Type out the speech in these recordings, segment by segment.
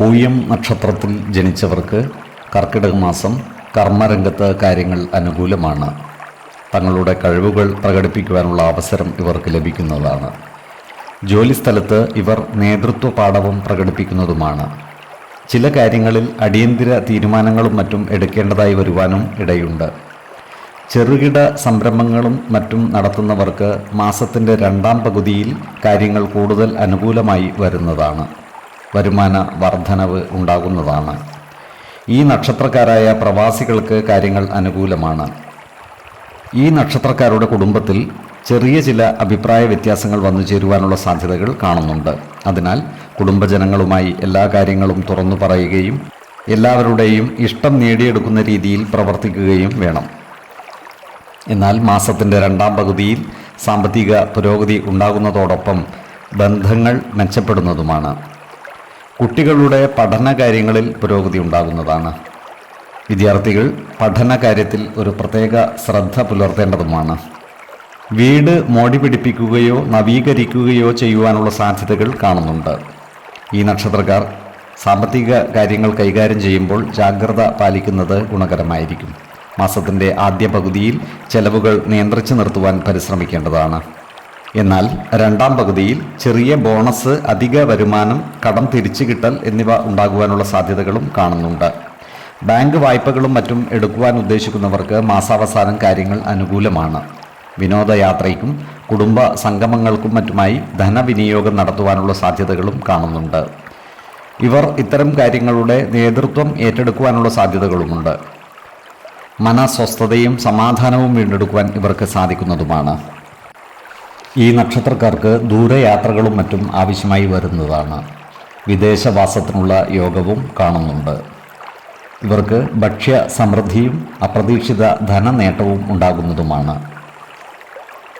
പൂയം നക്ഷത്രത്തിൽ ജനിച്ചവർക്ക് കർക്കിടക മാസം കർമ്മരംഗത്ത് കാര്യങ്ങൾ അനുകൂലമാണ്. തങ്ങളുടെ കഴിവുകൾ പ്രകടിപ്പിക്കുവാനുള്ള അവസരം ഇവർക്ക് ലഭിക്കുന്നതാണ്. ജോലിസ്ഥലത്ത് ഇവർ നേതൃത്വ പാഠവും പ്രകടിപ്പിക്കുന്നതുമാണ്. ചില കാര്യങ്ങളിൽ അടിയന്തര തീരുമാനങ്ങളും മറ്റും എടുക്കേണ്ടതായി വരുവാനും ഇടയുണ്ട്. ചെറുകിട സംരംഭങ്ങളും മറ്റും നടത്തുന്നവർക്ക് മാസത്തിന്റെ രണ്ടാം പകുതിയിൽ കാര്യങ്ങൾ കൂടുതൽ അനുകൂലമായി വരുന്നതാണ്. വരുമാന വർധനവ് ഉണ്ടാകുന്നതാണ്. ഈ നക്ഷത്രക്കാരായ പ്രവാസികൾക്ക് കാര്യങ്ങൾ അനുകൂലമാണ്. ഈ നക്ഷത്രക്കാരുടെ കുടുംബത്തിൽ ചെറിയ ചില അഭിപ്രായ വ്യത്യാസങ്ങൾ വന്നു ചേരുവാനുള്ള സാധ്യതകൾ കാണുന്നുണ്ട്. അതിനാൽ കുടുംബജനങ്ങളുമായി എല്ലാ കാര്യങ്ങളും തുറന്നു പറയുകയും എല്ലാവരുടെയും ഇഷ്ടം നേടിയെടുക്കുന്ന രീതിയിൽ പ്രവർത്തിക്കുകയും വേണം. എന്നാൽ മാസത്തിന്റെ രണ്ടാം പകുതിയിൽ സാമ്പത്തിക പുരോഗതി ഉണ്ടാകുന്നതോടൊപ്പം ബന്ധങ്ങൾ മെച്ചപ്പെടുന്നതുമാണ്. കുട്ടികളുടെ പഠന കാര്യങ്ങളിൽ പുരോഗതി ഉണ്ടാകുന്നതാണ്. വിദ്യാർത്ഥികൾ പഠന കാര്യത്തിൽ ഒരു പ്രത്യേക ശ്രദ്ധ പുലർത്തേണ്ടതുമാണ്. വീട് മോടി പിടിപ്പിക്കുകയോ നവീകരിക്കുകയോ ചെയ്യുവാനുള്ള സാധ്യതകൾ കാണുന്നുണ്ട്. ഈ നക്ഷത്രക്കാർ സാമ്പത്തിക കാര്യങ്ങൾ കൈകാര്യം ചെയ്യുമ്പോൾ ജാഗ്രത പാലിക്കുന്നത് ഗുണകരമായിരിക്കും. മാസത്തിന്റെ ആദ്യ പകുതിയിൽ ചെലവുകൾ നിയന്ത്രിച്ചു നിർത്തുവാൻ പരിശ്രമിക്കേണ്ടതാണ്. എന്നാൽ രണ്ടാം പകുതിയിൽ ചെറിയ ബോണസ് അധിക വരുമാനം കടം തിരിച്ചു കിട്ടൽ എന്നിവ ഉണ്ടാകുവാനുള്ള സാധ്യതകളും കാണുന്നുണ്ട്. ബാങ്ക് വായ്പകളും മറ്റും എടുക്കുവാൻ ഉദ്ദേശിക്കുന്നവർക്ക് മാസാവസാനം കാര്യങ്ങൾ അനുകൂലമാണ്. വിനോദയാത്രയ്ക്കും കുടുംബ സംഗമങ്ങൾക്കും മറ്റുമായി ധനവിനിയോഗം നടത്തുവാനുള്ള സാധ്യതകളും കാണുന്നുണ്ട്. ഇവർ ഇത്തരം കാര്യങ്ങളുടെ നേതൃത്വം ഏറ്റെടുക്കുവാനുള്ള സാധ്യതകളുമുണ്ട്. മനസ്വസ്ഥതയും സമാധാനവും വീണ്ടെടുക്കുവാൻ ഇവർക്ക് സാധിക്കുന്നതുമാണ്. ഈ നക്ഷത്രക്കാർക്ക് ദൂരയാത്രകളും മറ്റും ആവശ്യമായി വരുന്നതാണ്. വിദേശവാസത്തിനുള്ള യോഗവും കാണുന്നുണ്ട്. ഇവർക്ക് ഭക്ഷ്യ സമൃദ്ധിയും അപ്രതീക്ഷിത ധനനേട്ടവും ഉണ്ടാകുന്നതുമാണ്.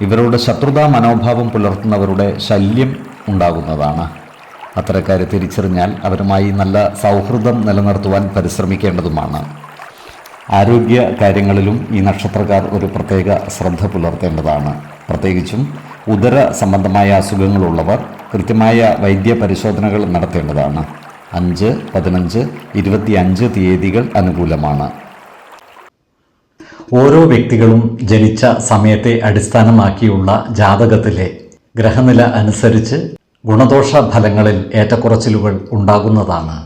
ഇവരുടെ ശത്രുതാ മനോഭാവം പുലർത്തുന്നവരുടെ ശല്യം ഉണ്ടാകുന്നതാണ്. അത്തരക്കാരെ തിരിച്ചറിഞ്ഞാൽ അവരുമായി നല്ല സൗഹൃദം നിലനിർത്തുവാൻ പരിശ്രമിക്കേണ്ടതുമാണ്. ആരോഗ്യ കാര്യങ്ങളിലും ഈ നക്ഷത്രക്കാർ ഒരു പ്രത്യേക ശ്രദ്ധ പുലർത്തേണ്ടതാണ്. പ്രത്യേകിച്ചും ഉദര സംബന്ധമായ അസുഖങ്ങളുള്ളവർ കൃത്യമായ വൈദ്യ പരിശോധനകൾ നടത്തേണ്ടതാണ്. അഞ്ച് പതിനഞ്ച് ഇരുപത്തിയഞ്ച് തീയതികൾ അനുകൂലമാണ്. ഓരോ വ്യക്തികളും ജനിച്ച സമയത്തെ അടിസ്ഥാനമാക്കിയുള്ള ജാതകത്തിലെ ഗ്രഹനില അനുസരിച്ച് ഗുണദോഷ ഫലങ്ങളിൽ ഏറ്റക്കുറച്ചിലുകൾ ഉണ്ടാകുന്നതാണ്.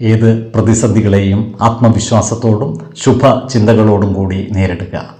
ഏത് പ്രതിസന്ധികളെയും ആത്മവിശ്വാസത്തോടും ശുഭ ചിന്തകളോടും കൂടി നേരിടുക.